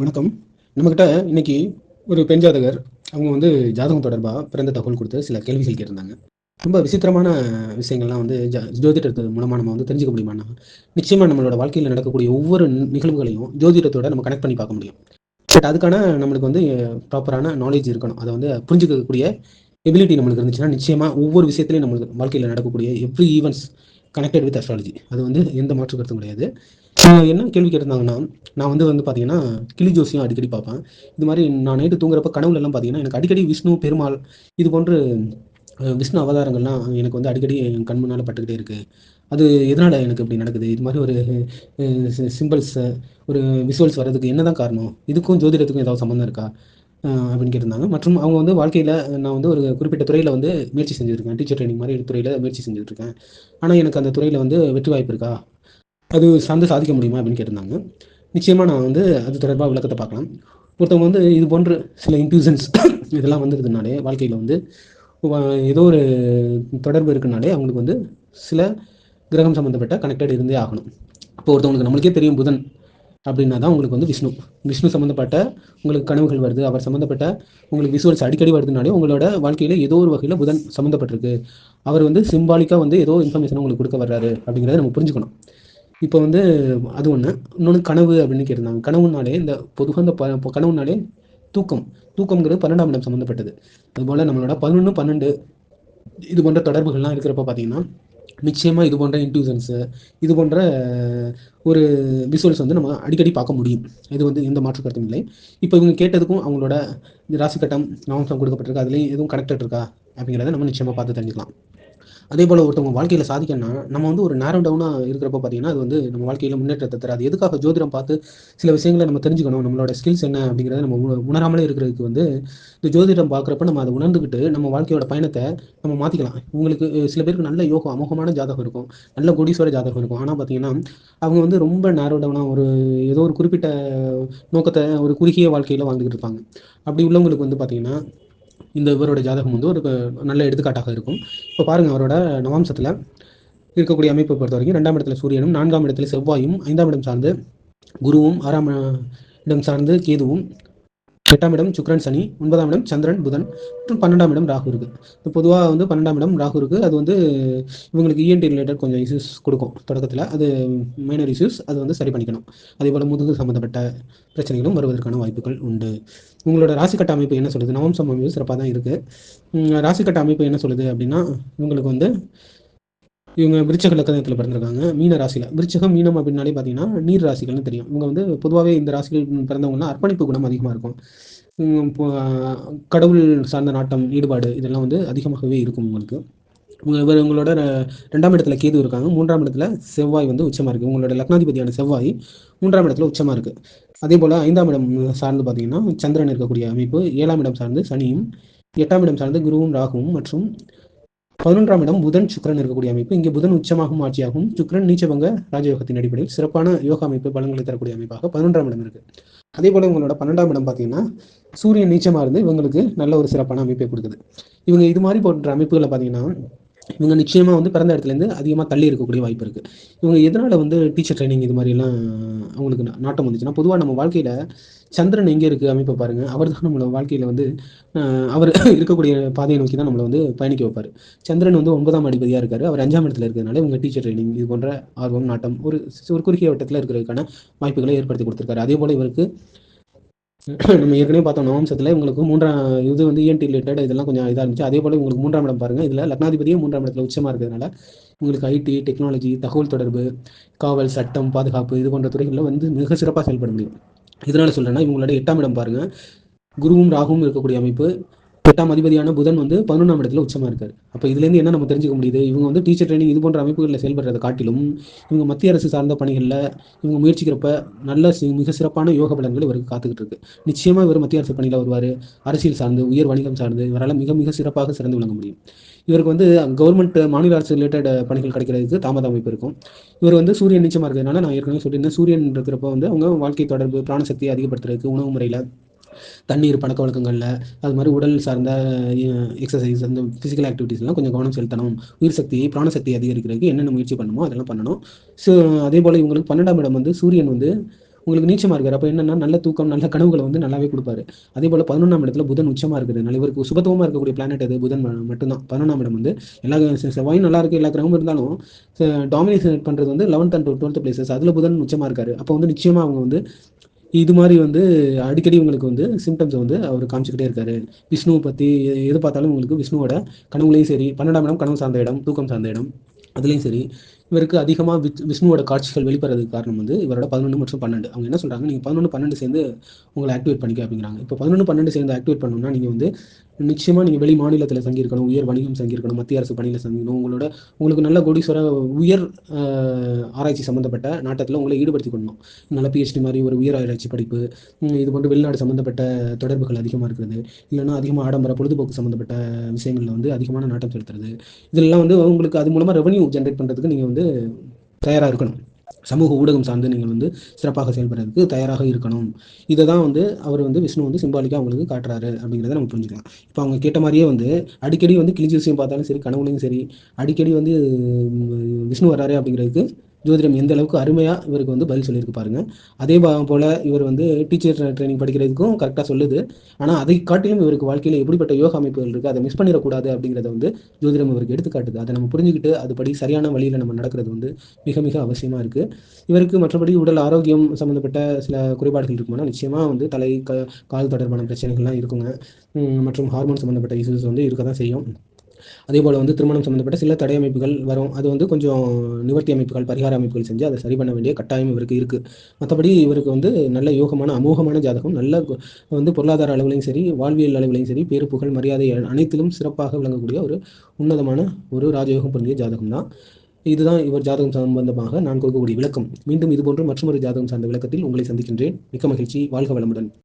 வணக்கம். நம்மக்கிட்ட இன்னைக்கு ஒரு பெண் ஜாதகர். அவங்க வந்து ஜாதகம் தொடர்பாக பிறந்த தகவல் கொடுத்து சில கேள்விகள் கேட்டிருந்தாங்க. ரொம்ப விசித்திரமான விஷயங்கள்லாம் வந்து ஜ ஜோதிடத்து மூலமாக நம்ம வந்து தெரிஞ்சுக்க முடியுமானா நிச்சயமாக நம்மளோட வாழ்க்கையில் நடக்கக்கூடிய ஒவ்வொரு நிகழ்வுகளையும் ஜோதிடத்தோட நம்ம கனெக்ட் பண்ணி பார்க்க முடியும். பட் அதுக்கான நம்மளுக்கு வந்து ப்ராப்பரான நாலேஜ் இருக்கணும். அதை வந்து புரிஞ்சுக்கக்கூடிய எபிலிட்டி நம்மளுக்கு இருந்துச்சுன்னா நிச்சயமாக ஒவ்வொரு விஷயத்துலையும் நம்மளுக்கு வாழ்க்கையில் நடக்கக்கூடிய every events connected with astrology அது வந்து எந்த மாற்று கருத்தும் கிடையாது. என்ன கேள்வி கேட்டிருந்தாங்கன்னா நான் வந்து வந்து பார்த்தீங்கன்னா கிளி ஜோசியம் அடிக்கடி பார்ப்பேன். இது மாதிரி நான் நைட்டு தூங்குறப்ப கனவுல எல்லாம் பார்த்தீங்கன்னா எனக்கு அடிக்கடி விஷ்ணு பெருமாள் இது போன்று விஷ்ணு அவதாரங்கள்லாம் எனக்கு வந்து அடிக்கடி என் கண் முன்னால் பட்டுக்கிட்டே இருக்குது அது எதனால் எனக்கு இப்படி நடக்குது? இது மாதிரி ஒரு சிம்பிள்ஸு ஒரு விஷுவல்ஸ் வர்றதுக்கு என்ன தான் காரணம்? இதுக்கும் ஜோதிடத்துக்கும் ஏதாவது சம்மந்தம் இருக்கா? அப்படின்னு கேட்டிருந்தாங்க. மற்றும் அவங்க வந்து வாழ்க்கையில் நான் வந்து ஒரு குறிப்பிட்ட துறையில் வந்து முயற்சி செஞ்சுருக்கேன் டீச்சர் ட்ரைனிங் மாதிரி துறையில் முயற்சி செஞ்சுருக்கேன் ஆனால் எனக்கு அந்த துறையில் வந்து வெற்றி வாய்ப்பு இருக்கா? அது சார்ந்து சாதிக்க முடியுமா அப்படின்னு கேட்டிருந்தாங்க. நிச்சயமாக நான் வந்து அது தொடர்பாக விளக்கத்தை பார்க்கலாம். ஒருத்தவங்க வந்து இது போன்ற சில இன்ட்யூஷன்ஸ் இதெல்லாம் வந்துருதுனாலே வாழ்க்கையில் வந்து ஏதோ ஒரு தொடர்பு இருக்குனாலே அவங்களுக்கு வந்து சில கிரகம் சம்மந்தப்பட்ட கனெக்டட் இருந்தே ஆகணும். இப்போ ஒருத்தவங்களுக்கு நம்மளுக்கே தெரியும் புதன் அப்படின்னா தான் உங்களுக்கு வந்து விஷ்ணு. விஷ்ணு சம்மந்தப்பட்ட உங்களுக்கு கனவுகள் வருது. அவர் சம்மந்தப்பட்ட உங்களுக்கு விசுவல்ஸ் அடிக்கடி வருதுனாலே உங்களோட வாழ்க்கையில் ஏதோ ஒரு வகையில் புதன் சம்மந்தப்பட்டிருக்கு அவர் வந்து சிம்பாலிக்காக வந்து ஏதோ இன்ஃபர்மேஷன் உங்களுக்கு கொடுக்க வர்றாரு அப்படிங்கிறத நம்ம புரிஞ்சுக்கணும். இப்போ வந்து அது ஒன்று இன்னொன்று கனவு அப்படின்னு கேட்டிருந்தாங்க. கனவுனாலே இந்த பொதுவாக இந்த ப கனவுனாலே தூக்கம். தூக்கம்ங்கிறது பன்னெண்டாம் இடம் சம்மந்தப்பட்டது அதுபோல் நம்மளோட பதினொன்று பன்னெண்டு இது போன்ற தொடர்புகள்லாம் இருக்கிறப்ப பார்த்தீங்கன்னா நிச்சயமாக இது போன்ற இன்ட்யூஷன்ஸு இது போன்ற ஒரு விசுவல்ஸ் வந்து நம்ம அடிக்கடி பார்க்க முடியும். இது வந்து எந்த மாற்று கருத்தும் இல்லை. இப்போ இவங்க கேட்டதுக்கும் அவங்களோட ராசி கட்டம் நவம்சம் கொடுக்கப்பட்டிருக்கு. அதுலேயும் எதுவும் கனெக்டட் இருக்கா? அப்படிங்கிறத நம்ம நிச்சயமாக பார்த்து தெரிஞ்சுக்கலாம். அதே போல் ஒருத்தவங்க வாழ்க்கையில் சாதிக்கணும்னா நம்ம வந்து ஒரு நேரோ டவுனாக இருக்கிறப்ப பார்த்தீங்கன்னா அது வந்து நம்ம வாழ்க்கையில் முன்னேற்றத்தை தராது. எதுக்காக ஜோதிடம் பார்த்து சில விஷயங்களை நம்ம தெரிஞ்சுக்கணும்? நம்மளோட ஸ்கில்ஸ் என்ன அப்படிங்கிறத நம்ம உணராமலே இருக்கிறதுக்கு வந்து இந்த ஜோதிடம் பார்க்குறப்ப நம்ம அதை உணர்ந்துக்கிட்டு நம்ம வாழ்க்கையோட பயணத்தை நம்ம மாற்றிக்கலாம் உங்களுக்கு சில பேருக்கு நல்ல யோகம் அமோகமான ஜாதகம் இருக்கும். நல்ல கொடீஸ்வர ஜாதகம் இருக்கும். ஆனால் பார்த்தீங்கன்னா அவங்க வந்து ரொம்ப நேரோ டவுனாக ஒரு ஏதோ ஒரு குறிப்பிட்ட நோக்கத்தை ஒரு குறுகிய வாழ்க்கையில் வாழ்ந்துக்கிட்டு இருப்பாங்க. அப்படி உள்ளவங்களுக்கு வந்து பார்த்தீங்கன்னா இந்த இவரோட ஜாதகம் வந்து ஒரு நல்ல எடுத்துக்காட்டாக இருக்கும். இப்போ பாருங்கள் அவரோட நவாம்சத்தில் இருக்கக்கூடிய அமைப்பை பொறுத்த வரைக்கும் ரெண்டாம் இடத்துல சூரியனும் நான்காம் இடத்துல செவ்வாயும் ஐந்தாம் இடம் சார்ந்து குருவும் ஆறாம் இடம் சார்ந்து கேதுவும் எட்டாம் இடம் சுக்ரன் சனி ஒன்பதாம் இடம் சந்திரன் புதன் மற்றும் பன்னெண்டாம் இடம் ராகு இருக்கு. பொதுவாக வந்து பன்னெண்டாம் இடம் ராகு இருக்கு. அது வந்து இவங்களுக்கு இஎன்டி ரிலேட்டட் கொஞ்சம் இஷ்யூஸ் கொடுக்கும் தொடக்கத்தில். அது மைனர் இஷ்யூஸ் அது வந்து சரி பண்ணிக்கணும். அதே போல் முதுகு சம்மந்தப்பட்ட பிரச்சனைகளும் வருவதற்கான வாய்ப்புகள் உண்டு. உங்களோட ராசிக்கட்ட அமைப்பு என்ன சொல்லுது? நவம்சம் அமைப்பு சிறப்பாக தான் இருக்குது ராசிக்கட்ட அமைப்பு என்ன சொல்லுது அப்படின்னா இவங்களுக்கு வந்து இவங்க விருச்சக லக்கணத்தில் பிறந்திருக்காங்க. மீன ராசியில். விருச்சகம் மீனம் அப்படின்னாலே பார்த்தீங்கன்னா நீர் ராசிகள்னு தெரியும். இவங்க வந்து பொதுவாகவே இந்த ராசிகள் பிறந்தவங்கன்னா அர்ப்பணிப்பு குணம் அதிகமாக இருக்கும். கடவுள் சார்ந்த நாட்டம் ஈடுபாடு இதெல்லாம் வந்து அதிகமாகவே இருக்கும் உங்களுக்கு. இவர் உங்களோட ரெண்டாம் இடத்துல கேது இருக்காங்க. மூன்றாம் இடத்துல செவ்வாய் வந்து உச்சமாக இருக்குது உங்களோட லக்னாதிபதியான செவ்வாய் மூன்றாம் இடத்துல உச்சமாக இருக்குது அதே போல் ஐந்தாம் இடம் சார்ந்து பார்த்தீங்கன்னா சந்திரன் இருக்கக்கூடிய அமைப்பு. ஏழாம் இடம் சார்ந்து சனியும் எட்டாம் இடம் சார்ந்து குருவும் ராகுவும் மற்றும் பதினொன்றாம் இடம் புதன் சுக்கரன் இருக்கக்கூடிய அமைப்பு. இங்கே புதன் உச்சமாகவும் ஆட்சியாகும். சுக்கரன் நீச்சபங்க ராஜயோகத்தின் அடிப்படையில் சிறப்பான யோக அமைப்பு பலன்களை தரக்கூடிய அமைப்பாக பதினொன்றாம் இடம் இருக்கு. அதே போல இவங்களோட பன்னெண்டாம் இடம் பார்த்தீங்கன்னா சூரியன் நீச்சமாக இருந்து இவங்களுக்கு நல்ல ஒரு சிறப்பான அமைப்பை கொடுக்குது. இவங்க இது மாதிரி போன்ற அமைப்புகளை பார்த்தீங்கன்னா இவங்க நிச்சயமாக வந்து பிறந்த இடத்துலேருந்து அதிகமாக தள்ளி இருக்கக்கூடிய வாய்ப்பு இருக்குது இவங்க எதனால் வந்து டீச்சர் ட்ரைனிங் இது மாதிரிலாம் அவங்களுக்கு நாட்டம் வந்துச்சுன்னா பொதுவாக நம்ம வாழ்க்கையில் சந்திரன் எங்கே இருக்குது அமைப்பை பாருங்கள் அவர் தான் நம்மளை வாழ்க்கையில் வந்து அவர் இருக்கக்கூடிய பாதையை நோக்கி தான் நம்மளை வந்து பயணிக்க வைப்பார். சந்திரன் வந்து ஒன்பதாம் அதிபதியாக இருக்கார். அவர் அஞ்சாம் இடத்துல இருக்கிறதுனால இவங்க டீச்சர் ட்ரைனிங் இது போன்ற ஆர்வம் நாட்டம் ஒரு ஒரு குறுகிய வட்டத்தில் இருக்கிறதுக்கான வாய்ப்புகளை ஏற்படுத்தி கொடுத்துருக்காரு. அதே போல் இவருக்கு நம்ம ஏற்கனவே பார்த்தோம் நவம்சத்தில் உங்களுக்கு மூன்றாம் இது வந்து இஎன்டி ரிலேட்டட் இதெல்லாம் கொஞ்சம் இதாக இருந்துச்சு. அதே போல் உங்களுக்கு மூன்றாம் இடம் பாருங்கள் இதில் லக்னாதிபதியும் மூன்றாம் இடத்துல உச்சமாக இருக்கிறதுனால உங்களுக்கு ஐடி டெக்னாலஜி தகவல் தொடர்பு காவல் சட்டம் பாதுகாப்பு இது போன்ற துறைகளில் வந்து மிக சிறப்பாக செயல்பட முடியும் இதனால் சொல்கிறேன்னா இவங்களோட எட்டாம் இடம் பாருங்கள் குருவும் ராகுவும் இருக்கக்கூடிய அமைப்பு. எட்டாம் அதிபதியான புதன் வந்து பதினொன்றாம் இடத்துல உச்சமாக இருக்காரு. அப்போ இதுலேருந்து என்ன நம்ம தெரிஞ்சுக்க முடியுது? இவங்க வந்து டீச்சர் ட்ரைனிங் இது போன்ற அமைப்புகளில் செயல்படுறதை காட்டிலும் இவங்க மத்திய அரசு சார்ந்த பணிகளில் இவங்க முயற்சிக்கிறப்ப நல்ல மிக சிறப்பான யோக பலன்கள் இவருக்கு காத்துக்கிட்டு இருக்கு. நிச்சயமாக இவர் மத்திய அரசு பணியில் வருவார். அரசியல் சார்ந்து உயர் வணிகம் சார்ந்து இவரால் மிக மிக சிறப்பாக சிறந்து விளங்க முடியும். இவருக்கு வந்து கவர்மெண்ட் மாநில அரசு ரிலேட்டட் பணிகள் கிடைக்கிறதுக்கு தாமத அமைப்பு இருக்கும். இவர் வந்து சூரியன் நிச்சயமாக இருக்கிறதுனால நான் ஏற்கனவே சொல்லியிருந்தேன் சூரியன் இருக்கிறப்ப வந்து அவங்க வாழ்க்கை தொடர்பு பிராணசக்தியை அதிகப்படுத்துறதுக்கு உணவு முறையில் தண்ணீர் பழக்க வழக்கங்களில் அது மாதிரி உடல் சார்ந்த எக்ஸசைஸ் அந்த ஃபிசிக்கல் ஆக்டிவிட்டீஸ்லாம் கொஞ்சம் கவனம் செலுத்தணும். உயிர் சக்தியை பிராணசக்தி அதிகரிக்கிறதுக்கு என்னென்ன முயற்சி பண்ணணுமோ அதெல்லாம் பண்ணணும். ஸோ அதே போல் இவங்களுக்கு பன்னெண்டாம் இடம் வந்து சூரியன் வந்து உங்களுக்கு நீச்சமாக இருக்கார். அப்போ என்னன்னா நல்ல தூக்கம் நல்ல கனவுகளை வந்து நல்லாவே கொடுப்பாரு. அதே போல் பதினொன்றாம் இடத்துல புதன் உச்சமாக இருக்குது நல்ல இவருக்கு சுபத்துவமாக இருக்கக்கூடிய பிளானட் அது புதன் மட்டும்தான். பதினொன்றாம் இடம் வந்து எல்லா செ- செவ்வாயும் நல்லா இருக்கு எல்லா கிரகமும் இருந்தாலும் டாமினேஷன் பண்ணுறது வந்து லெவன்த் அண்ட் டுவெல்த் பிளேசஸ் அதில் புதன் உச்சமாக இருக்காரு. அப்போ வந்து நிச்சயமாக அவங்க வந்து இது மாதிரி வந்து அடிக்கடி உங்களுக்கு வந்து சிம்டம்ஸை வந்து அவர் காமிச்சிக்கிட்டே இருக்காரு. விஷ்ணுவை பற்றி எது பார்த்தாலும் உங்களுக்கு விஷ்ணுவோட கனவுலையும் சரி பன்னெண்டாம் இடம் கனவு சார்ந்த இடம் தூக்கம் சார்ந்த இடம் அதுலேயும் சரி. இவருக்கு அதிகமாக வித் விஷ்ணுவோட காட்சிகள் வெளிப்படுறதுக்கு காரணம் வந்து இவரோட பதினொன்று மற்றும் பன்னெண்டு. அவங்க என்ன சொல்கிறாங்க நீங்கள் பதினொன்று பன்னெண்டு சேர்ந்து உங்களை ஆக்டிவேட் பண்ணிக்க அப்படிங்கிறாங்க. இப்போ பதினொன்று பன்னெண்டு சேர்ந்து ஆக்டிவேட் பண்ணணும்னா நீங்கள் வந்து நிச்சயமாக நீங்கள் வெளி மாநிலத்தில் தங்கியிருக்கணும் உயர் வணிகம் தங்கியிருக்கணும் மத்திய அரசு பணியில் சங்கிக்கணும் உங்களோட உங்களுக்கு நல்ல கோடீஸ்வர உயர் ஆராய்ச்சி சம்மந்தப்பட்ட நாட்டத்தில் உங்களை ஈடுபடுத்திக் கொள்ளணும். நல்ல பிஹெச்டி மாதிரி ஒரு உயர் ஆராய்ச்சி படிப்பு இது போன்று வெளிநாடு சம்மந்தப்பட்ட தொடர்புகள் அதிகமாக இருக்கிறது. இல்லைன்னா அதிகமாக ஆடம்பர பொழுதுபோக்கு சம்மந்தப்பட்ட விஷயங்களில் வந்து அதிகமான நாட்டம் செலுத்துறது. இதெல்லாம் வந்து உங்களுக்கு அது மூலமாக ரெவன்யூ ஜென்ரேட் பண்ணுறதுக்கு நீங்கள் வந்து தயாராக இருக்கணும். சமூக ஊடகம் சார்ந்து நீங்கள் வந்து சிறப்பாக செயல்படுறதுக்கு தயாராக இருக்கணும். இதை தான் வந்து அவர் வந்து விஷ்ணு வந்து சிம்பாலிக்காக அவங்களுக்கு காட்டுறாரு அப்படிங்கிறத நம்ம புரிஞ்சுக்கலாம். இப்போ அவங்க கேட்ட மாதிரியே வந்து அடிக்கடி வந்து கிழிஞ்சி விஷயம் பார்த்தாலும் சரி கனவுலையும் சரி அடிக்கடி வந்து விஷ்ணு வர்றாரு அப்படிங்கிறதுக்கு ஜோதிடம் எந்த அளவுக்கு அருமையாக இவருக்கு வந்து பதில் சொல்லியிருக்கு பாருங்க. அதே போல் போல இவர் வந்து டீச்சர் ட்ரைனிங் படிக்கிறதுக்கும் கரெக்டாக சொல்லுது. ஆனால் அதை காட்டிலும் இவருக்கு வாழ்க்கையில் எப்படிப்பட்ட யோகா அமைப்புகள் இருக்குது அதை மிஸ் பண்ணிடக்கூடாது அப்படிங்கிறத வந்து ஜோதிடம் இவருக்கு எடுத்துக்காட்டுது. அதை நம்ம புரிஞ்சுக்கிட்டு அதுபடி சரியான வழியில் நம்ம நடக்கிறது வந்து மிக மிக அவசியமாக இருக்குது இவருக்கு மற்றபடி உடல் ஆரோக்கியம் சம்மந்தப்பட்ட சில குறைபாடுகள் இருக்குமானா நிச்சயமாக வந்து தலை க கால் தொடர்பான பிரச்சனைகள்லாம் இருக்குங்க. மற்றும் ஹார்மோன் சம்மந்தப்பட்ட இஷ்யூஸ் வந்து இருக்க தான் செய்யும். அதே போல் வந்து திருமணம் சம்மந்தப்பட்ட சில தடை அமைப்புகள் வரும். அது வந்து கொஞ்சம் நிவர்த்தி அமைப்புகள் பரிகார அமைப்புகள் செஞ்சு அதை சரி பண்ண வேண்டிய கட்டாயம் இவருக்கு இருக்குது மற்றபடி இவருக்கு வந்து நல்ல யோகமான அமோகமான ஜாதகம் நல்ல வந்து பொருளாதார அளவுலையும் சரி வாழ்வியல் அளவுலையும் சரி பேரு புகழ் மரியாதை அனைத்திலும் சிறப்பாக விளங்கக்கூடிய ஒரு உன்னதமான ஒரு ராஜயோகம் பொருந்திய ஜாதகம் தான் இதுதான் இவர் ஜாதகம் சம்பந்தமாக நான் கொடுக்கக்கூடிய விளக்கம். மீண்டும் இதுபோன்று மற்றொரு ஜாதகம் சார்ந்த விளக்கத்தில் உங்களை சந்திக்கின்றேன். மிக்க மகிழ்ச்சி. வாழ்க வளமுடன்.